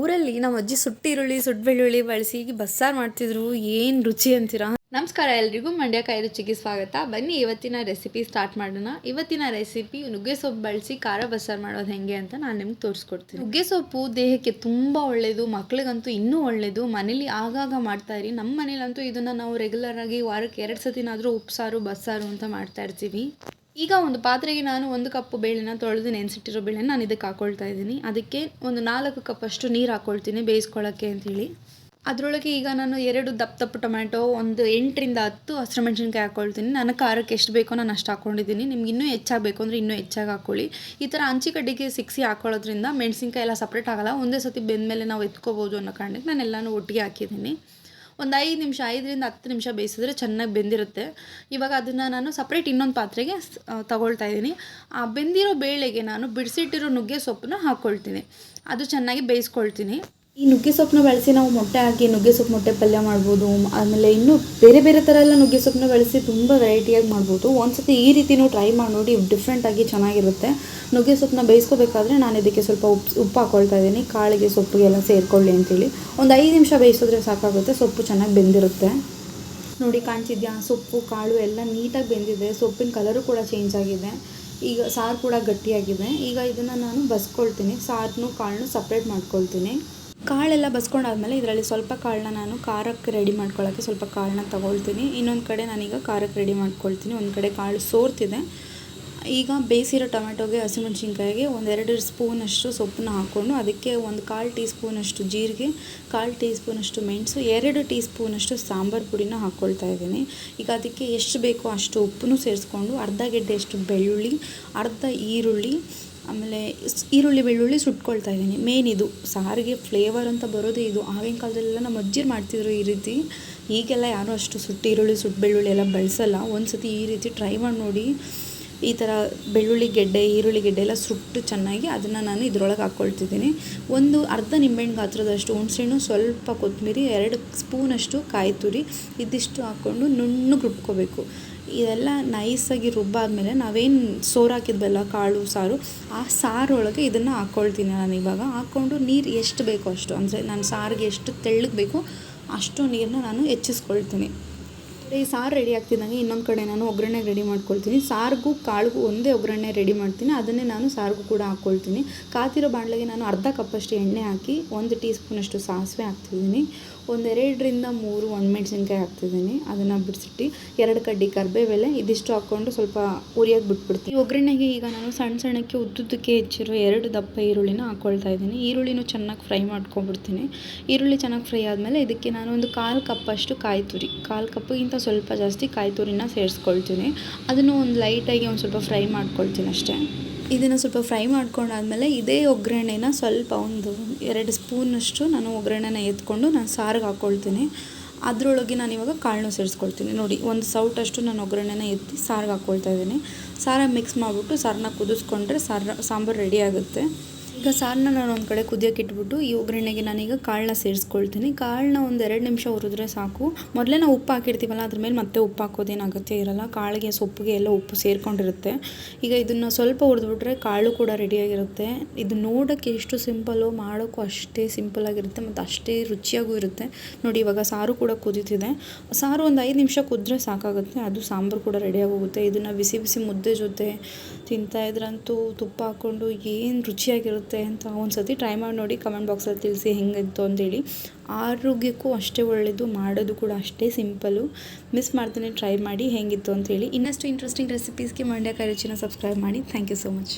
ಊರಲ್ಲಿ ನಮ್ಮ ಅಜ್ಜಿ ಸುಟ್ಟಿರುಳ್ಳಿ ಸುಟ್ಟ ಬೆಳ್ಳುಳ್ಳಿ ಬಳಸಿ ಬಸ್ಸಾರು ಮಾಡ್ತಿದ್ರು. ಏನು ರುಚಿ ಅಂತೀರಾ? ನಮಸ್ಕಾರ, ಎಲ್ರಿಗೂ ಮಂಡ್ಯ ಕೈ ರುಚಿಗೆ ಸ್ವಾಗತ. ಬನ್ನಿ, ಇವತ್ತಿನ ರೆಸಿಪಿ ಸ್ಟಾರ್ಟ್ ಮಾಡೋಣ. ಇವತ್ತಿನ ರೆಸಿಪಿ ನುಗ್ಗೆ ಸೊಪ್ಪು ಬಳಸಿ ಖಾರ ಬಸ್ಸಾರು ಮಾಡೋದು ಹೆಂಗೆ ಅಂತ ನಾನು ನಿಮ್ಗೆ ತೋರಿಸ್ಕೊಡ್ತೀನಿ. ನುಗ್ಗೆ ಸೊಪ್ಪು ದೇಹಕ್ಕೆ ತುಂಬ ಒಳ್ಳೆಯದು ಮಕ್ಳಿಗಂತೂ ಇನ್ನೂ ಒಳ್ಳೆಯದು ಮನೇಲಿ ಆಗಾಗ ಮಾಡ್ತಾ ಇರಿ. ನಮ್ಮ ಮನೇಲಂತೂ ಇದನ್ನು ನಾವು ರೆಗ್ಯುಲರ್ ಆಗಿ ವಾರಕ್ಕೆ ಎರಡು ಸತಿನಾದರೂ ಉಪ್ಸಾರು, ಬಸ್ಸಾರು ಅಂತ ಮಾಡ್ತಾ ಇರ್ತೀವಿ. ಈಗ ಒಂದು ಪಾತ್ರೆಗೆ ನಾನು ಒಂದು ಕಪ್ಪು ಬೇಳೆನ ತೊಳೆದು ನೆನೆಸಿಟ್ಟಿರೋ ಬೇಳೆನ ನಾನು ಇದಕ್ಕೆ ಹಾಕೊಳ್ತಾ ಇದ್ದೀನಿ. ಅದಕ್ಕೆ ಒಂದು ನಾಲ್ಕು ಕಪ್ಪಷ್ಟು ನೀರು ಹಾಕ್ಕೊಳ್ತೀನಿ ಬೇಯಿಸ್ಕೊಳ್ಳೋಕ್ಕೆ ಅಂಥೇಳಿ ಅದರೊಳಗೆ ಈಗ ನಾನು ಎರಡು ದಪ್ಪ ದಪ್ಪ ಟೊಮ್ಯಾಟೊ, ಒಂದು ಎಂಟರಿಂದ ಹತ್ತು ಹಸಿರು ಮೆಣಸಿನ್ಕಾಯಿ ಹಾಕ್ಕೊಳ್ತೀನಿ ನನಗೆ ಖಾರಕ್ಕೆ ಎಷ್ಟು ಬೇಕೋ ನಾನು ಅಷ್ಟು ಹಾಕ್ಕೊಂಡಿದ್ದೀನಿ ನಿಮ್ಗೆ ಇನ್ನೂ ಹೆಚ್ಚಾಗಬೇಕು ಅಂದರೆ ಇನ್ನೂ ಹೆಚ್ಚಾಗಿ ಹಾಕ್ಕೊಳ್ಳಿ ಈ ಥರ ಹಂಚಿ ಕಡ್ಡಿಗೆ ಸಿಕ್ಸಿ ಹಾಕ್ಕೊಳ್ಳೋದ್ರಿಂದ ಮೆಣಸಿನ್ಕಾಯಿ ಎಲ್ಲ ಸಪ್ರೇಟ್ ಆಗೋಲ್ಲ. ಒಂದೇ ಸತಿ ಬೆಂದಮೇಲೆ ನಾವು ಎತ್ಕೋಬೋದು ಅನ್ನೋ ಕಾರಣಕ್ಕೆ ನಾನು ಎಲ್ಲನೂ ಒಟ್ಟಿಗೆ ಹಾಕಿದ್ದೀನಿ. ಒಂದು ಐದು ನಿಮಿಷ, ಐದರಿಂದ ಹತ್ತು ನಿಮಿಷ ಬೇಯಿಸಿದ್ರೆ ಚೆನ್ನಾಗಿ ಬೆಂದಿರುತ್ತೆ. ಇವಾಗ ಅದನ್ನು ನಾನು ಸಪ್ರೇಟ್ ಇನ್ನೊಂದು ಪಾತ್ರೆಗೆ ತಗೊಳ್ತಾ ಇದ್ದೀನಿ. ಆ, ಬೆಂದಿರೋ ಬೇಳೆಗೆ ನಾನು ಬಿಡಿಸಿಟ್ಟಿರೋ ನುಗ್ಗೆ ಸೊಪ್ಪನ್ನ ಹಾಕ್ಕೊಳ್ತೀನಿ ಅದು ಚೆನ್ನಾಗಿ ಬೇಯಿಸ್ಕೊಳ್ತೀನಿ. ಈ ನುಗ್ಗೆ ಸೊಪ್ಪನ್ನ ಬಳಸಿ ನಾವು ಮೊಟ್ಟೆ ಹಾಕಿ, ನುಗ್ಗೆ ಸೊಪ್ಪು ಮೊಟ್ಟೆ ಪಲ್ಯ ಮಾಡ್ಬೋದು, ಆಮೇಲೆ ಇನ್ನೂ ಬೇರೆ ಬೇರೆ ಥರ ಎಲ್ಲ ನುಗ್ಗೆ ಸೊಪ್ಪನ್ನ ಬಳಸಿ ತುಂಬ ವೆರೈಟಿಯಾಗಿ ಮಾಡ್ಬೋದು. ಒಂದ್ಸತಿ ಈ ರೀತಿನೂ ಟ್ರೈ ಮಾಡಿ ನೋಡಿ ಡಿಫ್ರೆಂಟಾಗಿ ಚೆನ್ನಾಗಿರುತ್ತೆ. ನುಗ್ಗೆ ಸೊಪ್ಪನ್ನ ಬೇಯಿಸ್ಕೋಬೇಕಾದ್ರೆ ನಾನು ಇದಕ್ಕೆ ಸ್ವಲ್ಪ ಉಪ್ಪು ಉಪ್ಪು ಹಾಕ್ಕೊಳ್ತಾ ಇದ್ದೀನಿ. ಕಾಳಿಗೆ ಸೊಪ್ಪಿಗೆಲ್ಲ ಸೇರಿಕೊಳ್ಳಿ ಅಂತೇಳಿ. ಒಂದು ಐದು ನಿಮಿಷ ಬೇಯಿಸಿದ್ರೆ ಸಾಕಾಗುತ್ತೆ, ಸೊಪ್ಪು ಚೆನ್ನಾಗಿ ಬೆಂದಿರುತ್ತೆ. ನೋಡಿ ಕಾಣ್ತಿದ್ಯಾ, ಸೊಪ್ಪು, ಕಾಳು ಎಲ್ಲ ನೀಟಾಗಿ ಬೆಂದಿದೆ. ಸೊಪ್ಪಿನ ಕಲರು ಕೂಡ ಚೇಂಜ್ ಆಗಿದೆ. ಈಗ ಸಾರು ಕೂಡ ಗಟ್ಟಿಯಾಗಿದೆ. ಈಗ ಇದನ್ನು ನಾನು ಬಸ್ಕೊಳ್ತೀನಿ. ಸಾರನ್ನೂ ಕಾಳನ್ನೂ ಸಪ್ರೇಟ್ ಮಾಡ್ಕೊಳ್ತೀನಿ. ಕಾಳೆಲ್ಲ ಬಸ್ಕೊಂಡಾದ್ಮೇಲೆ ಇದರಲ್ಲಿ ಸ್ವಲ್ಪ ಕಾಳನ್ನ ನಾನು ಖಾರಕ್ಕೆ ರೆಡಿ ಮಾಡ್ಕೊಳ್ಳೋಕ್ಕೆ ಸ್ವಲ್ಪ ಕಾಳನ್ನ ತಗೊಳ್ತೀನಿ. ಇನ್ನೊಂದು ಕಡೆ ನಾನೀಗ ಖಾರಕ್ಕೆ ರೆಡಿ ಮಾಡ್ಕೊಳ್ತೀನಿ. ಒಂದು ಕಡೆ ಕಾಳು ಸೋರ್ತಿದೆ. ಈಗ ಬೇಯಿಸಿರೋ ಟೊಮೆಟೊಗೆ ಹಸಿಮೆಣ್ಸಿನ್ಕಾಯಿಗೆ ಒಂದೆರಡು ಸ್ಪೂನಷ್ಟು ಸೊಪ್ಪನ್ನ ಹಾಕ್ಕೊಂಡು ಅದಕ್ಕೆ ಒಂದು ಕಾಲು ಟೀ ಸ್ಪೂನಷ್ಟು ಜೀರಿಗೆ, ಕಾಲು ಟೀ ಸ್ಪೂನಷ್ಟು ಮೆಣಸು, ಎರಡು ಟೀ ಸ್ಪೂನಷ್ಟು ಸಾಂಬಾರು ಪುಡಿನ ಹಾಕ್ಕೊಳ್ತಾ ಇದ್ದೀನಿ. ಈಗ ಅದಕ್ಕೆ ಎಷ್ಟು ಬೇಕೋ ಅಷ್ಟು ಉಪ್ಪನ್ನು ಸೇರಿಸ್ಕೊಂಡು ಅರ್ಧ ಗೆಡ್ಡೆಯಷ್ಟು ಬೆಳ್ಳುಳ್ಳಿ, ಅರ್ಧ ಈರುಳ್ಳಿ ಆಮೇಲೆ ಈರುಳ್ಳಿ, ಬೆಳ್ಳುಳ್ಳಿ ಸುಟ್ಕೊಳ್ತಾ ಇದ್ದೀನಿ. ಮೇನ್ ಇದು. ಸಾರಿಗೆ ಫ್ಲೇವರ್ ಅಂತ ಬರೋದೇ ಇದು. ಆಗಿನ ಕಾಲದಲ್ಲೆಲ್ಲ ನಮ್ಮ ಅಜ್ಜಿರು ಮಾಡ್ತಿದ್ರು ಈ ರೀತಿ. ಈಗೆಲ್ಲ ಯಾರೂ ಅಷ್ಟು ಸುಟ್ಟು ಈರುಳ್ಳಿ, ಸುಟ್ಟು ಬೆಳ್ಳುಳ್ಳಿ ಎಲ್ಲ ಬಳಸಲ್ಲ. ಒಂದು ಸತಿ ಈ ರೀತಿ ಟ್ರೈ ಮಾಡಿ ನೋಡಿ. ಈ ಥರ ಬೆಳ್ಳುಳ್ಳಿ ಗೆಡ್ಡೆ, ಈರುಳ್ಳಿ ಗೆಡ್ಡೆ ಎಲ್ಲ ಸುಟ್ಟು ಚೆನ್ನಾಗಿ ಅದನ್ನು ನಾನು ಇದ್ರೊಳಗೆ ಹಾಕ್ಕೊಳ್ತಿದ್ದೀನಿ. ಒಂದು ಅರ್ಧ ನಿಂಬೆಹಣ್ಣು ಗಾತ್ರದಷ್ಟು, ಹುಣಸೆಹಣ್ಣು ಸ್ವಲ್ಪ ಕೊತ್ತಂಬರಿ, ಎರಡು ಸ್ಪೂನಷ್ಟು ಕಾಯಿ ತುರಿ ಇದಿಷ್ಟು ಹಾಕ್ಕೊಂಡು ನುಣ್ಣಗೆ ರುಬ್ಕೋಬೇಕು. ಇದೆಲ್ಲ ನೈಸಾಗಿ ರುಬ್ಬಾದ್ಮೇಲೆ ನಾವೇನು ಸೋರು ಹಾಕಿದ್ವಲ್ಲ ಕಾಳು, ಸಾರು, ಆ ಸಾರೊಳಗೆ ಇದನ್ನು ಹಾಕ್ಕೊಳ್ತೀನಿ ನಾನು ಇವಾಗ. ಹಾಕ್ಕೊಂಡು ನೀರು ಎಷ್ಟು ಬೇಕೋ ಅಷ್ಟು, ಅಂದರೆ ನಾನು ಸಾರಿಗೆ ಎಷ್ಟು ತೆಳ್ಳಗೆ ಬೇಕೋ ಅಷ್ಟು ನೀರನ್ನ ನಾನು ಹೆಚ್ಚಿಸ್ಕೊಳ್ತೀನಿ. ಈ ಸಾರು ರೆಡಿ ಆಗ್ತಿದ್ದಂಗೆ ಇನ್ನೊಂದು ಕಡೆ ನಾನು ಒಗ್ಗರಣೆ ರೆಡಿ ಮಾಡ್ಕೊಳ್ತೀನಿ. ಸಾರಿಗೂ ಕಾಳಿಗೂ ಒಂದೇ ಒಗ್ಗರಣೆ ರೆಡಿ ಮಾಡ್ತೀನಿ. ಅದನ್ನೇ ನಾನು ಸಾರಿಗೂ ಕೂಡ ಹಾಕ್ಕೊಳ್ತೀನಿ ಕಾತಿರೋ ಬಾಣಲೆಗೆ ನಾನು ಅರ್ಧ ಕಪ್ಪಷ್ಟು ಎಣ್ಣೆ ಹಾಕಿ ಒಂದು ಟೀ ಸ್ಪೂನಷ್ಟು ಸಾಸಿವೆ ಹಾಕ್ತಿದ್ದೀನಿ. ಒಂದೆರಡರಿಂದ ಮೂರು ಒಣಮೆಣ್ಸಿನ್ಕಾಯಿ ಹಾಕ್ತಿದ್ದೀನಿ. ಅದನ್ನು ಬಿಡಿಸಿಟ್ಟು ಎರಡು ಕಡ್ಡಿ ಕರಿಬೇವೆಲೆ ಇದಿಷ್ಟು ಹಾಕ್ಕೊಂಡು ಸ್ವಲ್ಪ ಉರಿಯಾಗಿ ಬಿಟ್ಬಿಡ್ತೀನಿ. ಒಗ್ಗರಣೆಗೆ ಈಗ ನಾನು ಸಣ್ಣ ಸಣ್ಣಕ್ಕೆ ಉದ್ದುದ್ದಕ್ಕೆ ಹೆಚ್ಚಿರೋ ಎರಡು ದಪ್ಪ ಈರುಳ್ಳಿನ ಹಾಕ್ಕೊಳ್ತಾ ಇದ್ದೀನಿ. ಈರುಳ್ಳಿನೂ ಚೆನ್ನಾಗಿ ಫ್ರೈ ಮಾಡ್ಕೊಂಡ್ಬಿಡ್ತೀನಿ. ಈರುಳ್ಳಿ ಚೆನ್ನಾಗಿ ಫ್ರೈ ಆದಮೇಲೆ ಇದಕ್ಕೆ ನಾನು ಒಂದು ಕಾಲು ಕಪ್ಪಷ್ಟು ಕಾಯಿ ತುರಿ. ಕಾಲು ಕಪ್ಪಿಗಿಂತ ಸ್ವಲ್ಪ ಜಾಸ್ತಿ ಕಾಯಿ ತುರಿನ ಸೇರಿಸ್ಕೊಳ್ತೀನಿ. ಅದನ್ನು ಒಂದು ಲೈಟಾಗಿ ಒಂದು ಸ್ವಲ್ಪ ಫ್ರೈ ಮಾಡ್ಕೊಳ್ತೀನಿ ಅಷ್ಟೇ. ಇದನ್ನು ಸ್ವಲ್ಪ ಫ್ರೈ ಮಾಡ್ಕೊಂಡಾದ್ಮೇಲೆ ಇದೇ ಒಗ್ಗರಣೆನ ಸ್ವಲ್ಪ ಒಂದು ಎರಡು ಸ್ಪೂನಷ್ಟು ನಾನು ಒಗ್ಗರಣೆನ ಎತ್ಕೊಂಡು ನಾನು ಸಾರಿಗೆ ಹಾಕ್ಕೊಳ್ತೀನಿ. ಅದರೊಳಗೆ ನಾನು ಇವಾಗ ಕಾಳನ್ನು ಸೇರಿಸ್ಕೊಳ್ತೀನಿ. ನೋಡಿ, ಒಂದು ಸೌಟಷ್ಟು ನಾನು ಒಗ್ಗರಣೆನ ಎತ್ತಿ ಸಾರಿಗೆ ಹಾಕ್ಕೊಳ್ತಾ ಇದ್ದೀನಿ. ಸಾರ ಮಿಕ್ಸ್ ಮಾಡಿಬಿಟ್ಟು ಸಾರನ್ನ ಕುದಿಸ್ಕೊಂಡ್ರೆ ಸಾರ ಸಾಂಬಾರು ರೆಡಿ ಆಗುತ್ತೆ. ಈಗ ಸಾರನ್ನ ನಾನು ಒಂದು ಕಡೆ ಕುದಿಯೋಕೆ ಇಟ್ಬಿಟ್ಟು, ಈ ಒಗ್ಗರಣೆಗೆ ನಾನೀಗ ಕಾಳನ್ನ ಸೇರಿಸ್ಕೊಳ್ತೀನಿ. ಕಾಳನ್ನ ಒಂದು ಎರಡು ನಿಮಿಷ ಹುರಿದ್ರೆ ಸಾಕು. ಮೊದಲೇ ನಾವು ಉಪ್ಪು ಹಾಕಿರ್ತೀವಲ್ಲ, ಅದ್ರ ಮೇಲೆ ಮತ್ತೆ ಉಪ್ಪು ಹಾಕೋದೇನು ಅಗತ್ಯ ಇರಲ್ಲ. ಕಾಳಿಗೆ ಸೊಪ್ಪಿಗೆ ಎಲ್ಲ ಉಪ್ಪು ಸೇರ್ಕೊಂಡಿರುತ್ತೆ. ಈಗ ಇದನ್ನು ಸ್ವಲ್ಪ ಹುರಿದ್ಬಿಟ್ರೆ ಕಾಳು ಕೂಡ ರೆಡಿಯಾಗಿರುತ್ತೆ ಇದು ನೋಡೋಕ್ಕೆ ಎಷ್ಟು ಸಿಂಪಲ್ಲು ಮಾಡೋಕ್ಕೂ ಅಷ್ಟೇ ಸಿಂಪಲ್ಲಾಗಿರುತ್ತೆ ಮತ್ತು ಅಷ್ಟೇ ರುಚಿಯಾಗೂ ಇರುತ್ತೆ. ನೋಡಿ, ಇವಾಗ ಸಾರು ಕೂಡ ಕುದೀತಿದೆ. ಸಾರು ಒಂದು ಐದು ನಿಮಿಷ ಕುದ್ರೆ ಸಾಕಾಗುತ್ತೆ. ಅದು ಸಾಂಬಾರು ಕೂಡ ರೆಡಿಯಾಗಿ ಹೋಗುತ್ತೆ ಇದನ್ನು ಬಿಸಿ ಬಿಸಿ ಮುದ್ದೆ ಜೊತೆ ತಿಂತಾ ಇದ್ರಂತೂ ತುಪ್ಪ ಹಾಕ್ಕೊಂಡು ಏನು ರುಚಿಯಾಗಿರುತ್ತೆ ಅಂತ ಒಂದು ಟ್ರೈ ಮಾಡಿ ನೋಡಿ ಕಮೆಂಟ್ ಬಾಕ್ಸಲ್ಲಿ ತಿಳಿಸಿ ಹೆಂಗಿತ್ತು ಅಂತೇಳಿ. ಆರೋಗ್ಯಕ್ಕೂ ಅಷ್ಟೇ ಒಳ್ಳೆಯದು ಮಾಡೋದು ಕೂಡ ಅಷ್ಟೇ ಸಿಂಪಲ್ಲು ಮಿಸ್ ಮಾಡ್ತಾನೆ ಟ್ರೈ ಮಾಡಿ ಹೆಂಗಿತ್ತು ಅಂತೇಳಿ. ಇನ್ನಷ್ಟು ಇಂಟ್ರೆಸ್ಟಿಂಗ್ ರೆಸಿಪೀಸ್ಗೆ ಮಂಡ್ಯ ಕೈ ರುಚಿನ ಸಬ್ಸ್ಕ್ರೈಬ್ ಮಾಡಿ. Thank you so much